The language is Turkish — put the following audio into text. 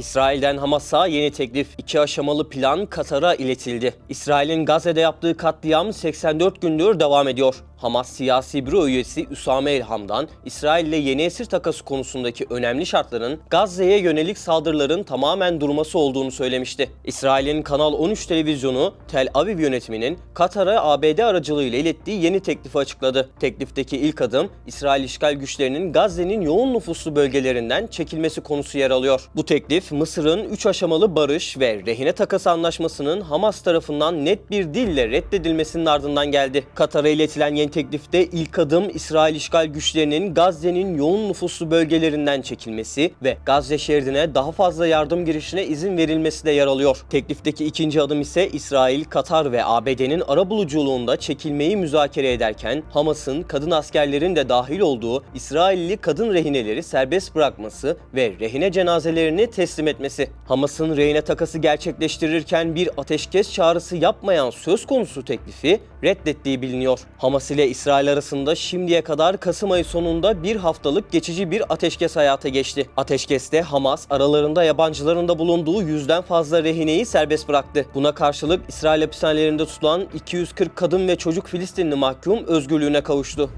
İsrail'den Hamas'a yeni teklif, iki aşamalı plan Katar'a iletildi. İsrail'in Gazze'de yaptığı katliam 84 gündür devam ediyor. Hamas siyasi büro üyesi Üsame Elham'dan İsrail ile yeni esir takası konusundaki önemli şartların Gazze'ye yönelik saldırıların tamamen durması olduğunu söylemişti. İsrail'in Kanal 13 televizyonu Tel Aviv yönetiminin Katar'a ABD aracılığıyla ilettiği yeni teklifi açıkladı. Teklifteki ilk adım İsrail işgal güçlerinin Gazze'nin yoğun nüfuslu bölgelerinden çekilmesi konusu yer alıyor. Bu teklif Mısır'ın 3 aşamalı barış ve rehine takası anlaşmasının Hamas tarafından net bir dille reddedilmesinin ardından geldi. Katar'a iletilen yeni teklifte ilk adım İsrail işgal güçlerinin Gazze'nin yoğun nüfuslu bölgelerinden çekilmesi ve Gazze şeridine daha fazla yardım girişine izin verilmesi de yer alıyor. Teklifteki ikinci adım ise İsrail, Katar ve ABD'nin arabuluculuğunda çekilmeyi müzakere ederken Hamas'ın kadın askerlerin de dahil olduğu İsrailli kadın rehineleri serbest bırakması ve rehine cenazelerini teslim etmesi. Hamas'ın rehine takası gerçekleştirirken bir ateşkes çağrısı yapmayan söz konusu teklifi reddettiği biliniyor. Hamas ile İsrail arasında şimdiye kadar Kasım ayı sonunda bir haftalık geçici bir ateşkes hayata geçti. Ateşkeste Hamas aralarında yabancıların da bulunduğu yüzden fazla rehineyi serbest bıraktı. Buna karşılık İsrail hapishanelerinde tutulan 240 kadın ve çocuk Filistinli mahkum özgürlüğüne kavuştu.